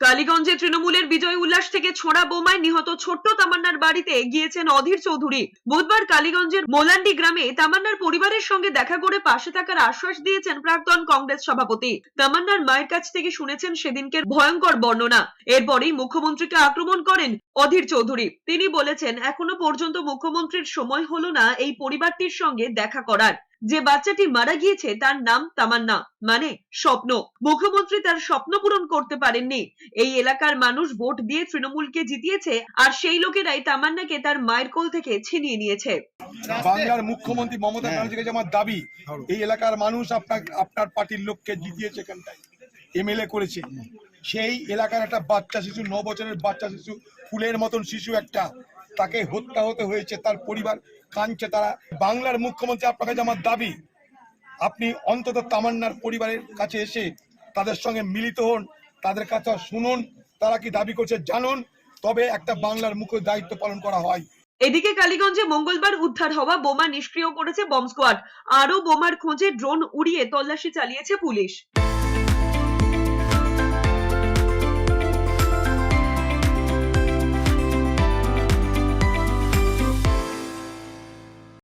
কালীগঞ্জে তৃণমূলের বিজয় উল্লাস থেকে ছোড়া বোমায় নিহত ছোট্ট তামান্নার বাড়িতে গিয়েছেন অধীর চৌধুরী। বুধবার কালীগঞ্জের মোলান্ডি গ্রামে তামান্নার পরিবারের সঙ্গে দেখা করে পাশে থাকার আশ্বাস দিয়েছেন প্রাক্তন কংগ্রেস সভাপতি। তামান্নার মায়ের কাছ থেকে শুনেছেন সেদিনকের ভয়ঙ্কর বর্ণনা। এরপরেই মুখ্যমন্ত্রীকে আক্রমণ করেন অধীর চৌধুরী। তিনি বলেছেন, এখনও পর্যন্ত মুখ্যমন্ত্রীর সময় হলো না এই পরিবারটির সঙ্গে দেখা করার। যে বাচ্চাটি মারা গিয়েছে তার নাম তামান্না মানে স্বপ্ন। মুখ্যমন্ত্রী তার স্বপ্ন পূরণ করতে পারেননি। এই এলাকার মানুষ ভোট দিয়ে তৃণমূলকে জিতিয়েছে আর সেই লোকেরাই তামান্নাকে তার মায়ের কোল থেকে ছিনিয়ে নিয়েছে। বাংলার মুখ্যমন্ত্রী মমতা ব্যানার্জির কাছে আমার দাবি এই এলাকার মানুষ আপনার আপনার পার্টির লোককে জিতিয়েছে এখানটায়। এমএলএ করেছে। সেই এলাকার একটা বাচ্চা শিশু ন বছরের বাচ্চা শিশু ফুলের মতন শিশু একটা। তাকে হত্যা হতে হয়েছে, তার পরিবার কাঁদছে, তারা বাংলার মুখ্যমন্ত্রী আপনার কাছে আমার দাবি, আপনি অন্তত তামান্নার পরিবারের কাছে এসে তাদের সঙ্গে মিলিত হন, তাদের কাছে শুনুন, তারা কি দাবি করছে জানুন, তবে একটা বাংলার মুখ্য দায়িত্ব পালন করা হয়। এদিকে কালীগঞ্জে মঙ্গলবার উদ্ধার হওয়া বোমা নিষ্ক্রিয় করেছে বম্ব স্কোয়াড। আরও বোমার খোঁজে ড্রোন উড়িয়ে তল্লাশি চালিয়েছে পুলিশ।